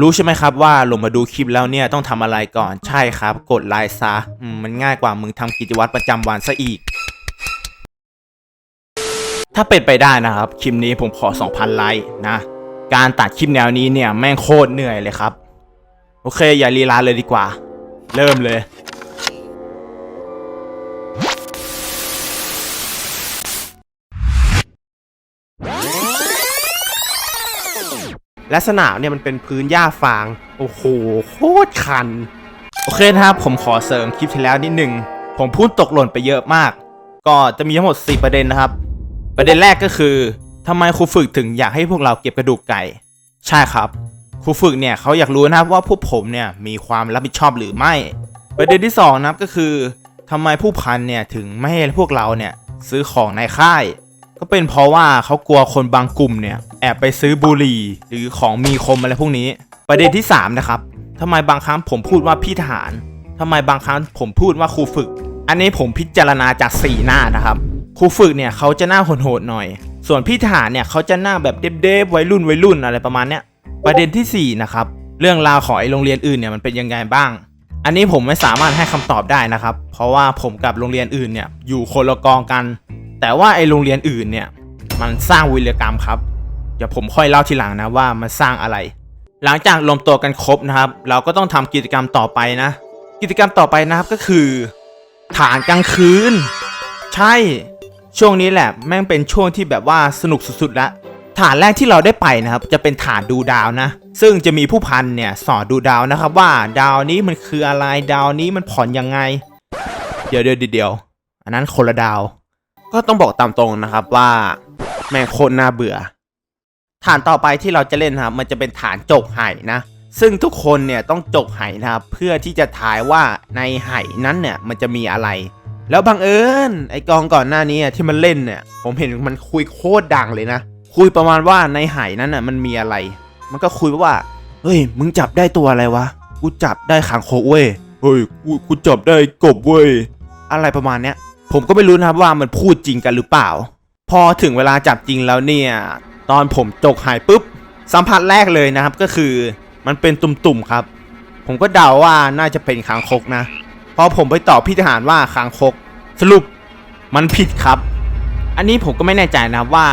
รู้ใช่ไหมครับว่าลงมาดูคลิปแล้วเนี่ยต้องทำอะไรก่อนใช่ครับ กดไลค์ซะมันง่ายกว่ามึงทำกิจวัตรประจำวันซะอีก ถ้าเป็นไปได้นะครับ คลิปนี้ผมขอ 2,000 ไลค์นะ การตัดคลิปแนวนี้เนี่ยแม่งโคตรเหนื่อยเลยครับ โอเคอย่าลีลาเลยดีกว่า เริ่มเลย และสนามเนี่ยมันเป็นพื้นหญ้าฟาง โอ้โห โคตรคัน โอเคนะครับ ผมขอเสริมคลิปที่แล้วนิดหนึ่ง ผมพูดตกหล่นไปเยอะมาก ก็จะมีทั้งหมด 4 ประเด็นนะครับ ประเด็นแรกก็คือทำไมครูฝึกถึงอยากให้พวกเราเก็บกระดูกไก่ ใช่ครับ ครูฝึกเนี่ยเขาอยากรู้นะครับว่าพวกผมเนี่ยมีความรับผิดชอบหรือไม่ ประเด็นที่สองนะครับก็คือทำไมผู้พันเนี่ยถึงไม่ให้พวกเราเนี่ยซื้อของในค่าย ก็เป็นเพราะว่าเขากลัวคนบางกลุ่มเนี่ยแอบไปซื้อบุหรี่หรือของมีคมอะไรพวกนี้ ประเด็นที่สามนะครับทำไมบางครั้งผมพูดว่าพี่ทหารทำไมบางครั้งผมพูดว่าครูฝึก อันนี้ผมพิจารณาจากสีหน้านะครับ ครูฝึกเนี่ยเขาจะหน้าโหดๆหน่อย ส่วนพี่ทหารเนี่ยเขาจะหน้าแบบเด็บๆวัยรุ่นวัยรุ่นอะไรประมาณเนี้ยประเด็นที่สี่นะครับเรื่องราวของไอ้โรงเรียนอื่นเนี่ยมันเป็นยังไงบ้าง อันนี้ผมไม่สามารถให้คำตอบได้นะครับ เพราะว่าผมกับโรงเรียนอื่นเนี่ยอยู่คนละกองกัน แต่ว่าไอ้โรงเรียนอื่นเนี่ย มันสร้างวีรกรรมครับ เดี๋ยวผมค่อยเล่าทีหลังนะว่ามันสร้างอะไร หลังจากรวมตัวกันครบนะครับ เราก็ต้องทำกิจกรรมต่อไปนะ กิจกรรมต่อไปนะครับก็คือ ฐานกลางคืน ใช่ช่วงนี้แหละแม่งเป็นช่วงที่แบบว่าสนุกสุดๆละฐานแรกที่เราได้ไปนะครับ จะเป็นฐานดูดาวนะ ซึ่งจะมีผู้พันเนี่ยสอนดูดาวนะครับ ว่าดาวนี้มันคืออะไรดาวนี้มันผ่อนยังไง เดี๋ยวเดี๋ยวเดี๋ยวอันนั้นคนละดาว ก็ต้องบอกตามตรงนะครับว่าแม่งโคตรน่าเบื่อ ฐานต่อไปที่เราจะเล่นครับ มันจะเป็นฐานจกไห่นะ ซึ่งทุกคนเนี่ยต้องจกไห่นะครับ เพื่อที่จะทายว่าในไห่นั้นเนี่ยมันจะมีอะไร แล้วบังเอิญไอกองก่อนหน้านี้ที่มันเล่นเนี่ย ผมเห็นมันคุยโคตรดังเลยนะ คุยประมาณว่าในไห่นั้นน่ะมันมีอะไร มันก็คุยว่า เฮ้ย มึงจับได้ตัวอะไรวะ กูจับได้ขังโคเว้ย เฮ้ยกูกูจับได้กบเว้ย อะไรประมาณเนี้ย ผมก็ไม่รู้นะครับว่ามันพูดจริงกันหรือเปล่า พอถึงเวลาจับจริงแล้วเนี่ย ตอนผมจกหายปุ๊บ สัมผัสแรกเลยนะครับก็คือมันเป็นตุ่มๆครับ ผมก็เดาว่าน่าจะเป็นคางคกนะพอผมไปตอบพี่ทหารว่าคางคก สรุปมันผิดครับ อันนี้ผมก็ไม่แน่ใจนะว่า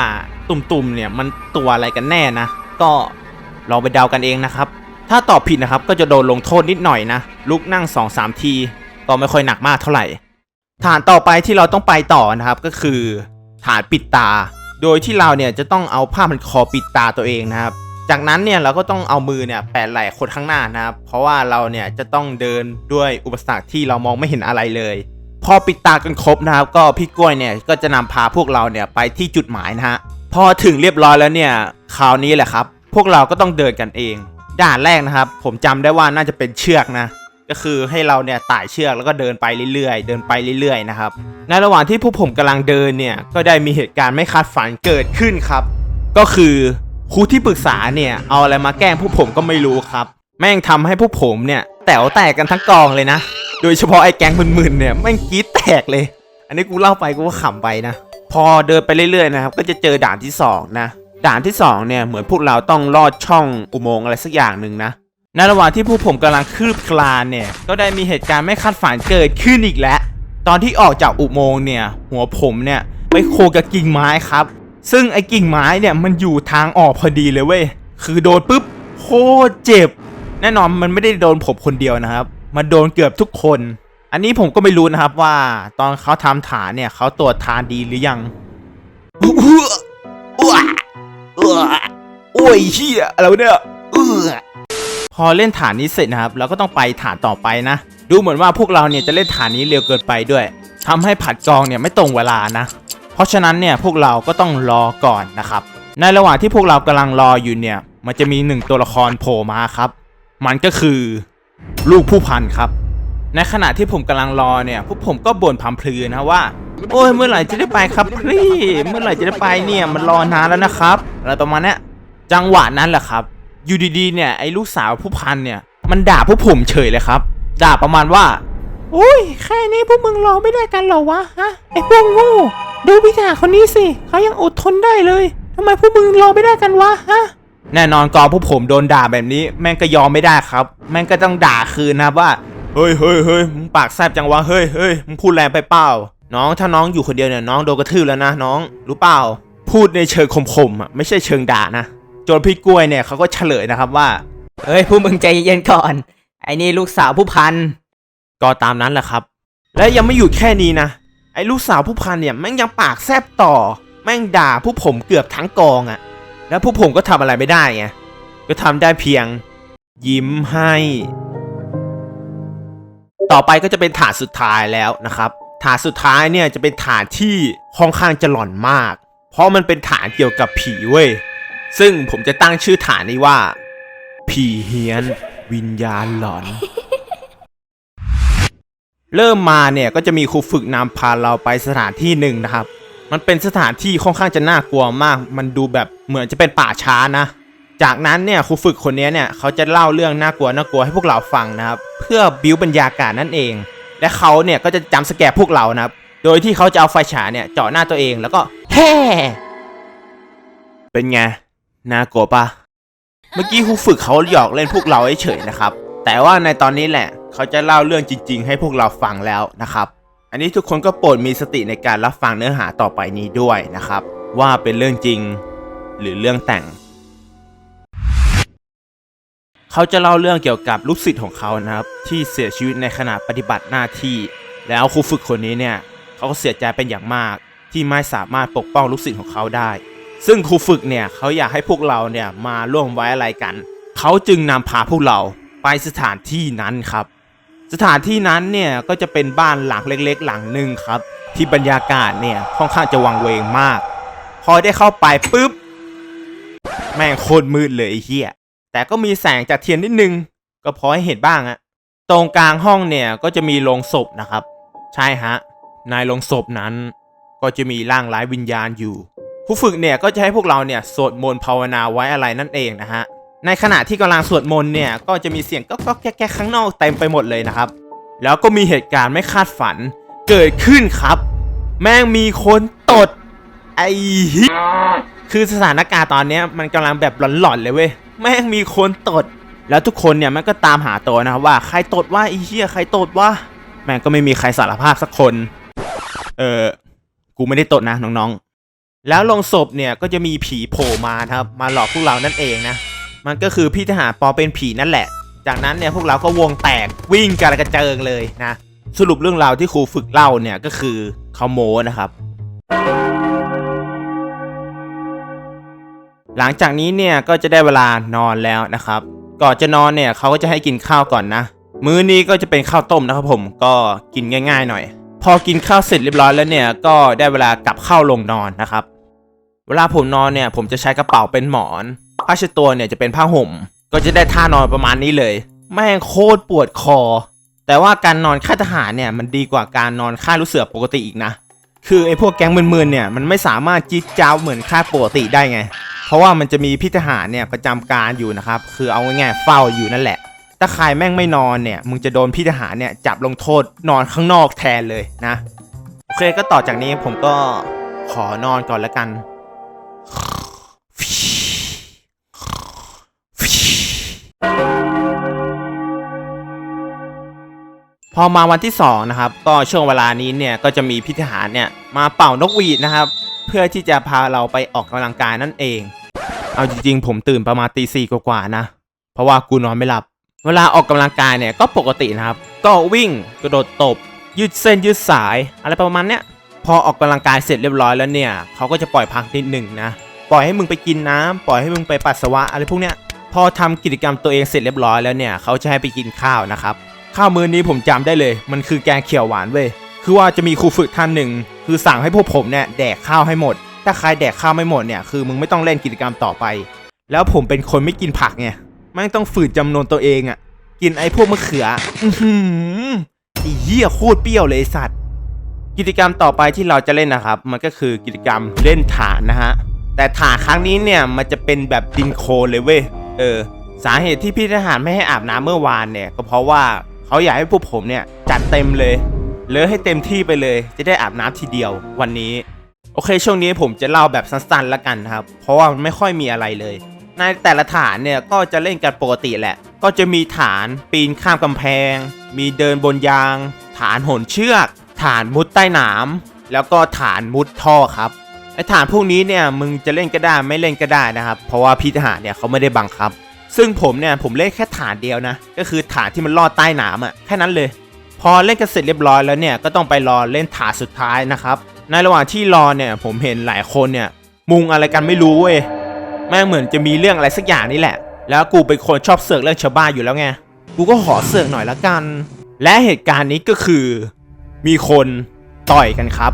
ตุ่มๆเนี่ยมันตัวอะไรกันแน่นะ ก็ลองไปเดากันเองนะครับ ถ้าตอบผิดนะครับก็จะโดนลงโทษนิดหน่อยนะลุกนั่ง2-3ทีก็ไม่ค่อยหนักมากเท่าไหร่ ฐานต่อไปที่เราต้องไปต่อนะครับก็คือฐานปิดตา โดยที่เราเนี่ยจะต้องเอาผ้าพันคอปิดตาตัวเองนะครับ จากนั้นเนี่ยเราก็ต้องเอามือเนี่ยแปะไหล่คนข้างหน้านะครับ เพราะว่าเราเนี่ยจะต้องเดินด้วยอุปสรรคที่เรามองไม่เห็นอะไรเลย พอปิดตากันครบนะครับ ก็พี่กล้วยเนี่ยก็จะนำพาพวกเราเนี่ยไปที่จุดหมายนะฮะพอถึงเรียบร้อยแล้วเนี่ยคราวนี้แหละครับ พวกเราก็ต้องเดินกันเอง ด่านแรกนะครับ ผมจำได้ว่าน่าจะเป็นเชือกนะ ก็คือให้เราเนี่ยไต่เชือกแล้วก็เดินไปเรื่อยๆ เดินไปเรื่อยๆนะครับในระหว่างที่พวกผมกำลังเดินเนี่ยก็ได้มีเหตุการณ์ไม่คาดฝันเกิดขึ้นครับ ก็คือครูที่ปรึกษาเนี่ยเอาอะไรมาแกล้งพวกผมก็ไม่รู้ครับ แม่งทำให้พวกผมเนี่ยแต๋วแตกกันทั้งกองเลยนะ โดยเฉพาะไอ้แก๊งมึนๆเนี่ยแม่งกีดแตกเลย อันนี้กูเล่าไปกูก็ขำไปนะ พอเดินไปเรื่อยๆนะครับก็จะเจอด่านที่สองนะด่านที่สองเนี่ยเหมือนพวกเราต้องลอดช่องอุโมงค์อะไรสักอย่างหนึ่งนะ ในระหว่างที่ผู้ผมกำลังคืบคลานเนี่ย ก็ได้มีเหตุการณ์ไม่คาดฝันเกิดขึ้นอีกแล้ว ตอนที่ออกจากอุโมงค์เนี่ย หัวผมเนี่ยไปโคกับกิ่งไม้ครับ ซึ่งไอ้กิ่งไม้เนี่ยมันอยู่ทางออกพอดีเลยเว้ย คือโดนปุ๊บโคตรเจ็บ แน่นอนมันไม่ได้โดนผมคนเดียวนะครับ มันโดนเกือบทุกคน อันนี้ผมก็ไม่รู้นะครับว่า ตอนเขาทำฐานเนี่ยเขาตรวจทานดีหรือยังอื้ออื้ออื้อโอ้ยเฮียอะไรวเนี่ยอ้ อเล่นฐานนี้เสร็จนะครับ เราก็ต้องไปฐานต่อไปนะ ดูเหมือนว่าพวกเราเนี่ยจะเล่นฐานนี้เร็วเกินไปด้วยทำให้ผัดกองเนี่ยไม่ตรงเวลานะ เพราะฉะนั้นเนี่ยพวกเราก็ต้องรอก่อนนะครับ ในระหว่างที่พวกเรากำลังรออยู่เนี่ย มันจะมีหนึ่งตัวละครโผล่มาครับ มันก็คือลูกผู้พันครับ ในขณะที่ผมกำลังรอเนี่ยพวกผมก็บ่นพำพลือนะว่าโอ้ยเมื่อไหร่จะได้ไปครับพี่เมื่อไหร่จะได้ไปเนี่ยมันรอนานแล้วนะครับอะไรประมาณเนี้ยจังหวะนั้นแหละครับ อยู่ดีๆเนี่ยไอ้ลูกสาวผู้พันเนี่ย มันด่าพวกผมเฉยเลยครับ ด่าประมาณว่าโอ้ยแค่นี้พวกมึงรอไม่ได้กันเหรอวะฮะไอ้พวกโง่ดูพี่จ่าคนนี้สิเขายังอดทนได้เลยทำไมพวกมึงรอไม่ได้กันวะฮะแน่นอนกองผู้ผมโดนด่าแบบนี้ แม่งก็ยอมไม่ได้ครับ แม่งก็ต้องด่าคืนนะว่าเฮ้ยเฮ้ยเฮ้ยมึงปากแซบจังวะเฮ้ยเฮ้ยมึงพูดแรงไปเปล่า น้องถ้าน้องอยู่คนเดียวเนี่ยน้องโดนกระทืบแล้วนะน้องรู้เปล่า พูดในเชิงคมๆอะไม่ใช่เชิงด่านะ จนพี่กล้วยเนี่ยเขาก็เฉลยนะครับว่าเฮ้ยพวกมึงใจเย็นๆก่อน ไอ้นี่ลูกสาวผู้พัน ก็ตามนั้นแหละครับ และยังไม่หยุดแค่นี้นะ ไอ้ลูกสาวผู้พันเนี่ยแม่งยังปากแซบต่อ แม่งด่าผู้ผมเกือบทั้งกองอะ่ะ แล้วผู้ผมก็ทำอะไรไม่ได้ไง ก็ทำได้เพียง ยิ้มให้ ต่อไปก็จะเป็นฐานสุดท้ายแล้วนะครับฐานสุดท้ายเนี่ยจะเป็นฐานที่ค่อนข้างจะหลอนมาก เพราะมันเป็นฐานเกี่ยวกับผีเว้ย ซึ่งผมจะตั้งชื่อฐานนี้ว่า ผีเฮียน วิญญาณหลอน เริ่มมาเนี่ยก็จะมีครูฝึกนำพาเราไปสถานที่หนึ่งนะครับ มันเป็นสถานที่ค่อนข้างจะน่ากลัวมาก มันดูแบบเหมือนจะเป็นป่าช้านะ จากนั้นเนี่ยครูฝึกคนนี้เนี่ยเขาจะเล่าเรื่องน่ากลัวน่ากลัวให้พวกเราฟังนะครับ เพื่อบิวบรรยากาศนั่นเอง และเขาเนี่ยก็จะจำสแกรพวกเรานะครับ โดยที่เขาจะเอาไฟฉายเนี่ยเจาะหน้าตัวเองแล้วก็แฮ่เป็นไง น่ากลัวปะเมื่อกี้ครูฝึกเขาหยอกเล่นพวกเราเฉยๆนะครับ แต่ว่าในตอนนี้แหละ เขาจะเล่าเรื่องจริง ๆ ให้พวกเราฟังแล้วนะครับ อันนี้ทุกคนก็โปรดมีสติในการรับฟังเนื้อหาต่อไปนี้ด้วยนะครับ ว่าเป็นเรื่องจริงหรือเรื่องแต่ง เขาจะเล่าเรื่องเกี่ยวกับลูกศิษย์ของเขานะครับ ที่เสียชีวิตในขณะปฏิบัติหน้าที่ แล้วครูฝึกคนนี้เนี่ย เขาก็เสียใจเป็นอย่างมาก ที่ไม่สามารถปกป้องลูกศิษย์ของเขาได้ ซึ่งครูฝึกเนี่ยเขาอยากให้พวกเราเนี่ยมาร่วมไว้อะไรกัน เขาจึงนำพาพวกเราไปสถานที่นั้นครับ สถานที่นั้นเนี่ยก็จะเป็นบ้านหลังเล็กๆ หลังหนึ่งครับ ที่บรรยากาศเนี่ยค่อนข้างจะวังเวงมาก พอได้เข้าไปปุ๊บ แม่งโคตรมืดเลยไอ้เหี้ยแต่ก็มีแสงจากเทียนนิดนึง ก็พอให้เห็นบ้างอะตรงกลางห้องเนี่ยก็จะมีโลงศพนะครับ ใช่ฮะในโลงศพนั้นก็จะมีร่างร้ายวิญญาณอยู่ ผู้ฝึกเนี่ยก็จะให้พวกเราเนี่ยสวดมนต์ภาวนาไว้อะไรนั่นเองนะฮะในขณะที่กำลังสวดมนต์เนี่ยก็จะมีเสียงก็ก็แก๊กข้างนอกเต็มไปหมดเลยนะครับ แล้วก็มีเหตุการณ์ไม่คาดฝันเกิดขึ้นครับ แม่งมีคนตดไอ้ฮิคือสถานการณ์ตอนนี้มันกำลังแบบหลอนๆเลยเว้ยแม่งมีคนตด แล้วทุกคนเนี่ยมันก็ตามหาตัวนะครับว่าใครตดว่าไอ้เหี้ยใครตดว่าแม่งก็ไม่มีใครสารภาพสักคน เออกูไม่ได้ตดนะน้องๆ แล้วลงศพเนี่ยก็จะมีผีโผล่มาครับ มาหลอกพวกเรานั่นเองนะ มันก็คือพี่ทหารปอเป็นผีนั่นแหละ จากนั้นเนี่ยพวกเราก็วงแตกวิ่งกันกระเจิงเลยนะ สรุปเรื่องราวที่ครูฝึกเล่าเนี่ยก็คือเขาโมนะครับ หลังจากนี้เนี่ยก็จะได้เวลานอนแล้วนะครับ ก่อนจะนอนเนี่ยเขาก็จะให้กินข้าวก่อนนะ มื้อนี้ก็จะเป็นข้าวต้มนะครับผมก็กินง่าย ๆ หน่อย พอกินข้าวเสร็จเรียบร้อยแล้วเนี่ยก็ได้เวลากลับเข้าลงนอนนะครับ เวลาผมนอนเนี่ย ผมจะใช้กระเป๋าเป็นหมอนผ้าเช็ดตัวเนี่ยจะเป็นผ้าห่ม ก็จะได้ท่านอนประมาณนี้เลย แม่งโคตรปวดคอ แต่ว่าการนอนค่ายทหารเนี่ยมันดีกว่าการนอนค่ายลูกเสือปกติอีกนะ คือไอ้พวกแก๊งมึนๆเนี่ยมันไม่สามารถจิ๊ดจ้าวเหมือนค่ายปกติได้ไง เพราะว่ามันจะมีพี่ทหารเนี่ยประจำการอยู่นะครับ คือเอาง่ายๆเฝ้าอยู่นั่นแหละ ถ้าใครแม่งไม่นอนเนี่ย มึงจะโดนพี่ทหารเนี่ยจับลงโทษนอนข้างนอกแทนเลยนะ โอเคก็ต่อจากนี้ผมก็ขอนอนก่อนแล้วกัน พอมาวันที่สองนะครับ ก็ช่วงเวลานี้เนี่ยก็จะมีพี่ทหารเนี่ยมาเป่านกหวีดนะครับ เพื่อที่จะพาเราไปออกกำลังกายนั่นเอง เอาจริงๆ ผมตื่นประมาณตีสี่กว่าๆนะ เพราะว่ากูนอนไม่หลับ เวลาออกกำลังกายเนี่ยก็ปกตินะครับ ก็วิ่งกระโดดตบ ยืดเส้นยืดสาย อะไรประมาณเนี้ยพอออกกำลังกายเสร็จเรียบร้อยแล้วเนี่ยเขาก็จะปล่อยพักนิดหนึ่งนะปล่อยให้มึงไปกินน้ำปล่อยให้มึงไปปัสสาวะอะไรพวกเนี้ยพอทำกิจกรรมตัวเองเสร็จเรียบร้อยแล้วเนี่ยเขาจะให้ไปกินข้าวนะครับข้าวมื้อนี้ผมจำได้เลย มันคือแกงเขียวหวานเว้ยคือว่าจะมีครูฝึกท่านหนึ่ง คือสั่งให้พวกผมเนี่ยแดกข้าวให้หมด ถ้าใครแดกข้าวไม่หมดเนี่ยคือมึงไม่ต้องเล่นกิจกรรมต่อไป แล้วผมเป็นคนไม่กินผักไง ม่งต้องฝืนจำนวนตัวเองอะ่ะ กินไอ้พวกมะเขือ อือหือไอ้เหี้ยโคตรเปรี้ยวเลยสัตว์ กิจกรรมต่อไปที่เราจะเล่นนะครับ มันก็คือกิจกรรมเล่นฐานนะฮะ แต่ฐานครั้งนี้เนี่ยมันจะเป็นแบบดินโคลนเลยเว้ย เออ สาเหตุที่พี่ทหารไม่ให้อาบน้ำเมื่อวานเนี่ย ก็เพราะว่าเขาอยากให้พวกผมเนี่ยจัดเต็มเลยเลอะให้เต็มที่ไปเลย จะได้อาบน้ำทีเดียววันนี้ โอเคช่วงนี้ผมจะเล่าแบบสั้นๆแล้วกันนะครับ เพราะว่ามันไม่ค่อยมีอะไรเลย ในแต่ละฐานเนี่ยก็จะเล่นกันปกติแหละ ก็จะมีฐานปีนข้ามกำแพง มีเดินบนยาง ฐานหนเชือก ฐานมุดใต้หนามแล้วก็ฐานมุดท่อครับไอ้ฐานพวกนี้เนี่ยมึงจะเล่นก็ได้ไม่เล่นก็ได้นะครับ เพราะว่าพี่ทหารเนี่ยเขาไม่ได้บังคับ ซึ่งผมเนี่ยผมเล่นแค่ฐานเดียวนะ ก็คือฐานที่มันลอดใต้หนามอะ่ะแค่นั้นเลย พอเล่นกันเสร็จเรียบร้อยแล้วเนี่ยก็ต้องไปรอเล่นฐานสุดท้ายนะครับในระหว่างที่รอเนี่ยผมเห็นหลายคนเนี่ยมุงอะไรกันไม่รู้เว้ย แม่งเหมือนจะมีเรื่องอะไรสักอย่างนี่แหละ แล้วกูเป็นคนชอบเสือกเรื่องชาวบ้านอยู่แล้วไง กูก็ขอเสือกหน่อยละกัน และเหตุการณ์นี้ก็คือ มีคนต่อยกันครับ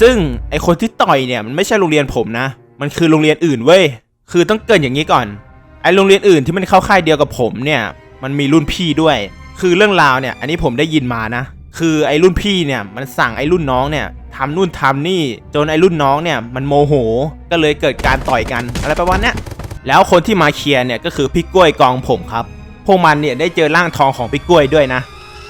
ซึ่งไอคนที่ต่อยเนี่ยมันไม่ใช่โรงเรียนผมนะ มันคือโรงเรียนอื่นเว้ย คือต้องเกินอย่างนี้ก่อน ไอโรงเรียนอื่นที่มันเข้าค่ายเดียวกับผมเนี่ย มันมีรุ่นพี่ด้วย คือเรื่องราวเนี่ย อันนี้ผมได้ยินมานะ คือไอ้รุ่นพี่เนี่ยมันสั่งไอ้รุ่นน้องเนี่ยทำนู่นทำนี่ จนไอ้รุ่นน้องเนี่ยมันโมโห ก็เลยเกิดการต่อยกันอะไรประมาณนี้แล้วคนที่มาเคลียร์เนี่ยก็คือพี่กล้วยกองผมครับ พวกมันเนี่ยได้เจอร่างทองของพี่กล้วยด้วยนะ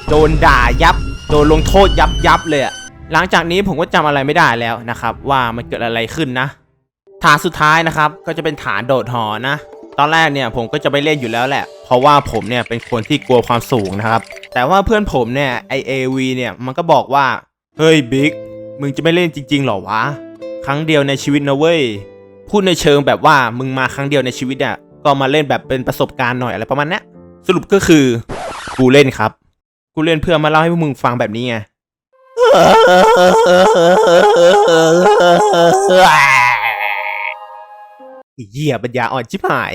โดนด่ายับ โดนลงโทษยับยับเลยอะหลังจากนี้ผมก็จำอะไรไม่ได้แล้วนะครับ ว่ามันเกิดอะไรขึ้นนะ ฐานสุดท้ายนะครับ ก็จะเป็นฐานโดดหอนะ ตอนแรกเนี่ยผมก็จะไปเล่นอยู่แล้วแหละ เพราะว่าผมเนี่ยเป็นคนที่กลัวความสูงนะครับ แต่ว่าเพื่อนผมเนี่ยไอเอวีเนี่ยมันก็บอกว่า เฮ้ยบิ๊กมึงจะไม่เล่นจริงๆหรอวะ ครั้งเดียวในชีวิตนะเว้ย พูดในเชิงแบบว่ามึงมาครั้งเดียวในชีวิตเนี่ยก็มาเล่นแบบเป็นประสบการณ์หน่อยอะไรประมาณนี้สรุปก็คือกูเล่นครับ กูเล่นเพื่อมาเล่าให้พวกมึงฟังแบบนี้ไง อ้เหี้ยปัญญาอ่อนชิบหาย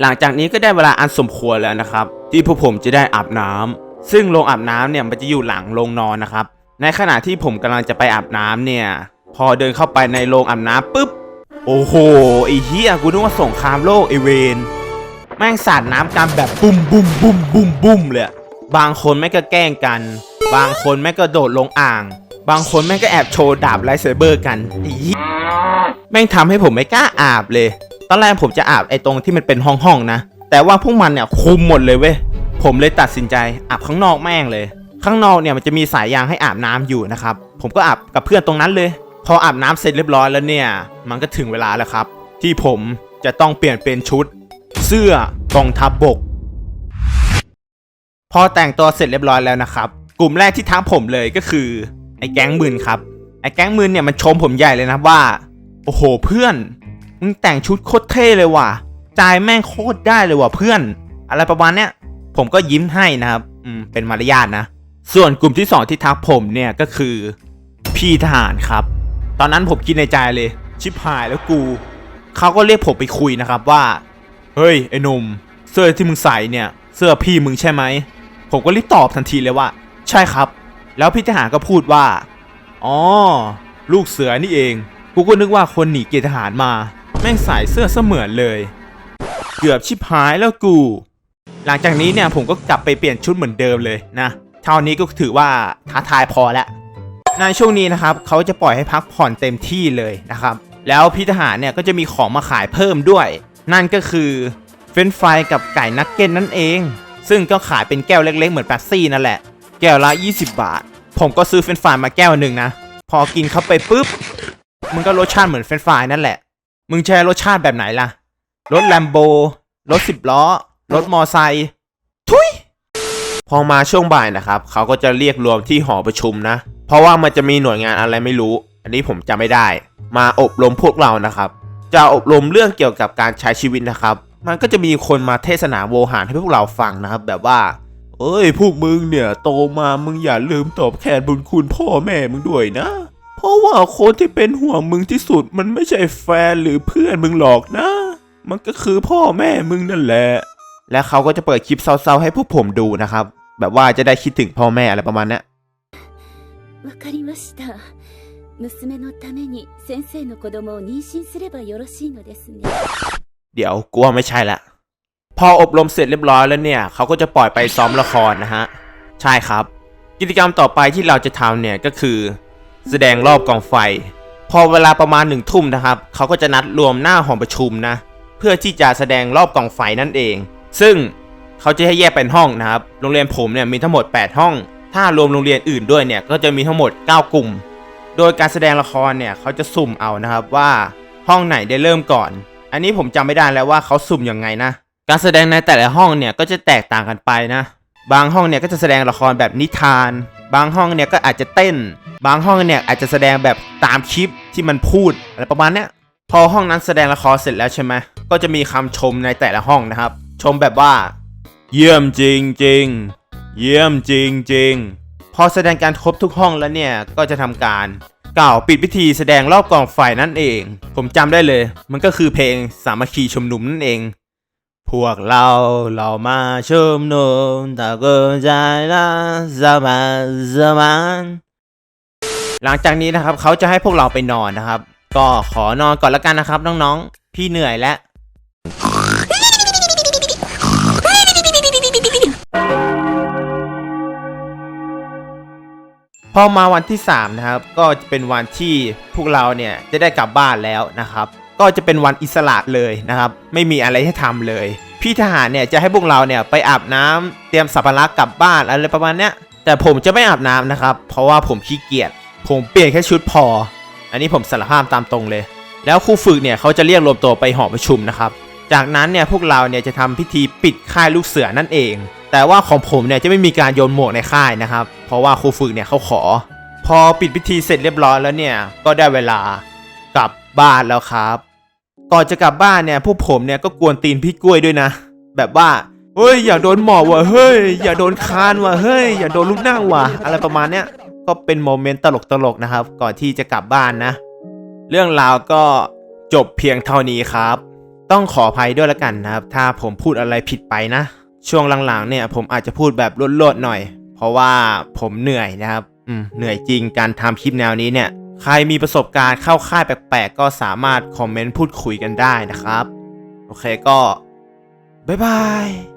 หลังจากนี้ก็ได้เวลาอันสมควรแล้วนะครับ ที่พวกผมจะได้อาบน้ำซึ่งโรงอาบน้ำเนี่ยมันจะอยู่หลังโรงนอนนะครับ ในขณะที่ผมกำลังจะไปอาบน้ำเนี่ย พอเดินเข้าไปในโรงอาบน้ำปุ๊บโอ้โหไอ้เหี้ยกูนึกว่าสงครามโลกไอเวนแม่งสาดน้ำกันแบบบุ้มบุ้มบุ้มบุ้มบุ้มเลยบางคนแม่งก็แกล้งกัน บางคนแม่งก็โดดลงอ่าง บางคนแม่งก็แอบโชว์ดาบไลท์เซเบอร์กันไอ้เหี้ย แม่งทำให้ผมไม่กล้าอาบเลย ตอนแรกผมจะอาบไอ้ตรงที่มันเป็นห้องๆนะ แต่ว่าพวกมันเนี่ยคุมหมดเลยเว้ย ผมเลยตัดสินใจอาบข้างนอกแม่งเลย ข้างนอกเนี่ยมันจะมีสายยางให้อาบน้ำอยู่นะครับ ผมก็อาบกับเพื่อนตรงนั้นเลย พออาบน้ำเสร็จเรียบร้อยแล้วเนี่ย มันก็ถึงเวลาแล้วครับ ที่ผมจะต้องเปลี่ยนเป็นชุด เสื้อกองทัพบบก พอแต่งตัวเสร็จเรียบร้อยแล้วนะครับ กลุ่มแรกที่ทักผมเลยก็คือไอ้แก๊งมืนครับไอ้แก๊งมืนเนี่ยมันชมผมใหญ่เลยนะว่า โอ้โหเพื่อน มึงแต่งชุดโคตรเท่เลยว่ะจ่ายแม่งโคตรได้เลยว่ะเพื่อน อะไรประมาณเนี้ย ผมก็ยิ้มให้นะครับ อืม เป็นมารยาทนะ ส่วนกลุ่มที่สองที่ทักผมเนี่ยก็คือ พี่ทหารครับ ตอนนั้นผมคิดในใจเลย ชิบหายแล้วกู เขาก็เรียกผมไปคุยนะครับว่า เฮ้ยไอ้หนุ่ม เสื้อที่มึงใส่เนี่ย เสื้อพี่มึงใช่ไหม ผมก็รีบตอบทันทีเลยว่า ใช่ครับ แล้วพี่ทหารก็พูดว่า อ๋อ ลูกเสือนี่เอง กูก็นึกว่าคนหนีเกณฑ์ทหารมา แม่งใส่เสื้อเสมือนเลย เกือบชิบหายแล้วกู หลังจากนี้เนี่ยผมก็กลับไปเปลี่ยนชุดเหมือนเดิมเลยนะเท่านี้ก็ถือว่าท้าทายพอแล้วในช่วงนี้นะครับเขาจะปล่อยให้พักผ่อนเต็มที่เลยนะครับ แล้วพี่ทหารเนี่ยก็จะมีของมาขายเพิ่มด้วย นั่นก็คือเฟรนฟรายกับไก่นักเก็ตนั่นเอง ซึ่งก็ขายเป็นแก้วเล็กๆ เหมือนแป๊บซี่นั่นแหละ แก้วละ 20 บาท ผมก็ซื้อเฟรนฟรายมาแก้วหนึ่งนะ พอกินเข้าไปปุ๊บ มึงก็รสชาติเหมือนเฟรนฟรายนั่นแหละ มึงใช้รสชาติแบบไหนล่ะ รถแลมโบ รถสิบล้อ รถมอไซค์ทุยพอมาช่วงบ่ายนะครับ เขาก็จะเรียกรวมที่หอประชุมนะ เพราะว่ามันจะมีหน่วยงานอะไรไม่รู้ อันนี้ผมจำไม่ได้ มาอบรมพวกเรานะครับ จะอบรมเรื่องเกี่ยวกับการใช้ชีวิตนะครับ มันก็จะมีคนมาเทศนาโวหารให้พวกเราฟังนะครับ แบบว่าเอ้ยพวกมึงเนี่ยโตมามึงอย่าลืมตอบแทนบุญคุณพ่อแม่มึงด้วยนะ เพราะว่าคนที่เป็นห่วงมึงที่สุดมันไม่ใช่แฟนหรือเพื่อนมึงหรอกนะ มันก็คือพ่อแม่มึงนั่นแหละ และเขาก็จะเปิดคลิปเศร้าๆให้พวกผมดูนะครับ แบบว่าจะได้คิดถึงพ่อแม่อะไรประมาณเนี้ย わかりました娘のために先生の子供を妊娠すればよろしいのですね เดี๋ยวกลัวไม่ใช่ละ พออบรมเสร็จเรียบร้อยแล้วเนี่ยเขาก็จะปล่อยไปซ้อมละครนะฮะ ใช่ครับ กิจกรรมต่อไปที่เราจะทำเนี่ยก็คือ แสดงรอบกองไฟ พอเวลาประมาณหนึ่งทุ่มนะครับเขาก็จะนัดรวมหน้าหอประชุมนะ เพื่อที่จะแสดงรอบกองไฟนั่นเอง ซึ่งเขาจะให้แยกเป็นห้องนะครับ โรงเรียนผมเนี่ยมีทั้งหมด 8 ห้อง ถ้ารวมโรงเรียนอื่นด้วยเนี่ยก็จะมีทั้งหมด 9 กลุ่ม โดยการแสดงละครเนี่ยเขาจะสุ่มเอานะครับว่าห้องไหนได้เริ่มก่อน อันนี้ผมจำไม่ได้แล้วว่าเขาสุ่มยังไงนะ การแสดงในแต่ละห้องเนี่ยก็จะแตกต่างกันไปนะ บางห้องเนี่ยก็จะแสดงละครแบบนิทาน บางห้องเนี่ยก็อาจจะเต้น บางห้องเนี่ยอาจจะแสดงแบบตามคลิปที่มันพูดอะไรประมาณเนี้ยพอห้องนั้นแสดงละครเสร็จแล้วใช่ไหมก็จะมีคำชมในแต่ละห้องนะครับ ชมแบบว่า เยี่ยมจริงจริงเยี่ยมจริงจริงพอแสดงการครบทุกห้องแล้วเนี่ยก็จะทำการกล่าวปิดพิธีแสดงรอบกองไฟนั่นเอง ผมจำได้เลย มันก็คือเพลงสามัคคีชุมนุมนั่นเอง พวกเราเรามาชุมนุมตะโกนใจละสมานสมาน หลังจากนี้นะครับเขาจะให้พวกเราไปนอนนะครับ ก็ขอนอนก่อนล้วกันนะครับน้องๆ พี่เหนื่อยแล้วพอมาวันที่ 3 นะครับ ก็จะเป็นวันที่พวกเราเนี่ยจะได้กลับบ้านแล้วนะครับ ก็จะเป็นวันอิสระเลยนะครับ ไม่มีอะไรให้ทำเลย พี่ทหารเนี่ยจะให้พวกเราเนี่ยไปอาบน้ำเตรียมสัมภาระกลับบ้านอะไรประมาณเนี้ยแต่ผมจะไม่อาบน้ำนะครับ เพราะว่าผมขี้เกียจ ผมเปลี่ยนแค่ชุดพอ อันนี้ผมสารภาพตามตรงเลย แล้วครูฝึกเนี่ยเขาจะเรียกรวมตัวไปหอประชุมนะครับ จากนั้นเนี่ยพวกเราเนี่ยจะทำพิธีปิดค่ายลูกเสือนั่นเอง แต่ว่าของผมเนี่ยจะไม่มีการโยนหมวกในค่ายนะครับ เพราะว่าครูฝึกเนี่ยเขาขอ พอปิดพิธีเสร็จเรียบร้อยแล้วเนี่ยก็ได้เวลากลับบ้านแล้วครับ ก่อนจะกลับบ้านเนี่ยพวกผมเนี่ยก็กวนตีนพี่กล้วยด้วยนะ แบบว่าเฮ้ย อย่าโดนหมอกว่ะเฮ้ย อย่าโดนคานว่ะเฮ้ย อย่าโดนลูกนั่งว่ะ อะไรประมาณเนี้ย ก็เป็นโมเมนต์ตลกๆนะครับ ก่อนที่จะกลับบ้านนะ เรื่องราวก็จบเพียงเท่านี้ครับ ต้องขออภัยด้วยละกันนะครับ ถ้าผมพูดอะไรผิดไปนะ ช่วงหลังๆเนี่ยผมอาจจะพูดแบบโลดๆหน่อย เพราะว่าผมเหนื่อยนะครับอืมเหนื่อยจริงการทำคลิปแนวนี้เนี่ย ใครมีประสบการณ์เข้าค่ายแปลกๆ ก็สามารถคอมเมนต์พูดคุยกันได้นะครับ โอเคก็บ๊ายบาย